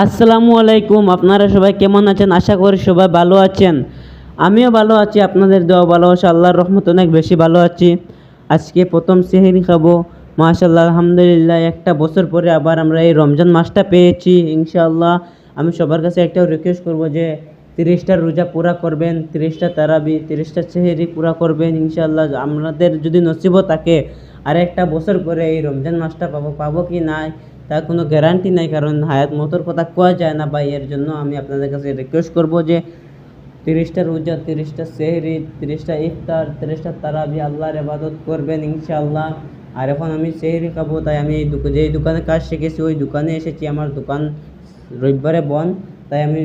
আসসালামু আলাইকুম, আপনারা সবাই কেমন আছেন? আশা করি সবাই ভালো আছেন। আমিও ভালো আছি, আপনাদের দেওয়া ভালোবাসা, আল্লাহর রহমত অনেক বেশি ভালো আছি। আজকে প্রথম সেহেরি খাব। মাশাল্লাহ আলহামদুলিল্লাহ, একটা বছর পরে আবার আমরা এই রমজান মাসটা পেয়েছি, ইনশাআল্লাহ। আমি সবার কাছে একটাও রিকোয়েস্ট করব যে, তিরিশটা রোজা পুরা করবেন, তিরিশটা তারাবি, তিরিশটা সেহেরি পুরা করবেন, ইনশাআল্লাহ। আমাদের যদি নসিবও থাকে আর একটা বছর পরে এই রমজান মাসটা পাবো পাবো কি নাই? তার কোনো গ্যারান্টি নাই, কারণ হায়াত মতোর কথা কোয়া যায় না। বা এর জন্য আমি আপনাদের কাছে রিকোয়েস্ট করব যে, তিরিশটা রোজা, তিরিশটা সেহরি, তিরিশটা ইফতার, তিরিশটা তারাবি আল্লাহর ইবাদত করবেন ইনশাআল্লাহ। আর এখন আমি সেহরি খাব, তাই আমি এই যেই দোকানে কাজ শিখেছি, ওই দোকানে এসেছি। আমার দোকান রবিবারে বন্ধ, তাই আমি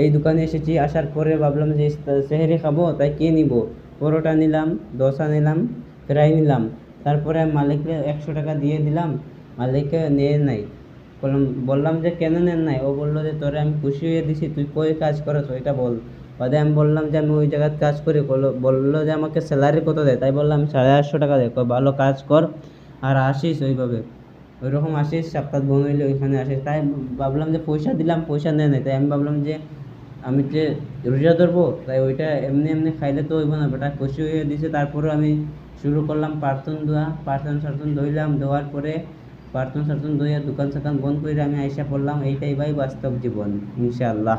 এই দোকানে এসেছি। আসার পরে ভাবলাম যে সেহরি খাব, তাই কী নিব? পরোটা নিলাম, দোসা নিলাম, ফ্রাই নিলাম। তারপরে মালিককে একশো টাকা দিয়ে দিলাম। মালিককে নিয়ে নাই। বললাম বললাম যে, কেন নেন নাই? ও বলল যে, তোরে আমি খুশি হয়ে দিছি, তুই কই কাজ করছ ওইটা বল। বাদে আমি বললাম যে, আমি ওই জায়গায় কাজ করি। বলল যে, আমাকে স্যালারি কত দেয় তাই বললাম, সাড়ে আটশো টাকা দেয় ভালো কাজ কর আর আসিস ওইভাবে। ওইরকম আসিস সপ্তাহ বোন হইলে ওইখানে আসিস। তাই ভাবলাম যে, পয়সা দিলাম, পয়সা নেয় নাই। তাই আমি ভাবলাম যে, আমি যে রোজা ধরবো, তাই ওইটা এমনি এমনি খাইলে তো হইব না। বেটা খুশি হয়ে দিছে। তারপরে আমি শুরু করলাম প্রার্থন ধোয়া প্রার্থন সার্থন ধুইলাম ধোয়ার পরে প্রার্থন সার্থন দইয়া দোকান সোকান বন্ধ করে আমি আইসা পড়লাম, এইটাই ভাই বাস্তব জীবন, ইনশাআল্লাহ।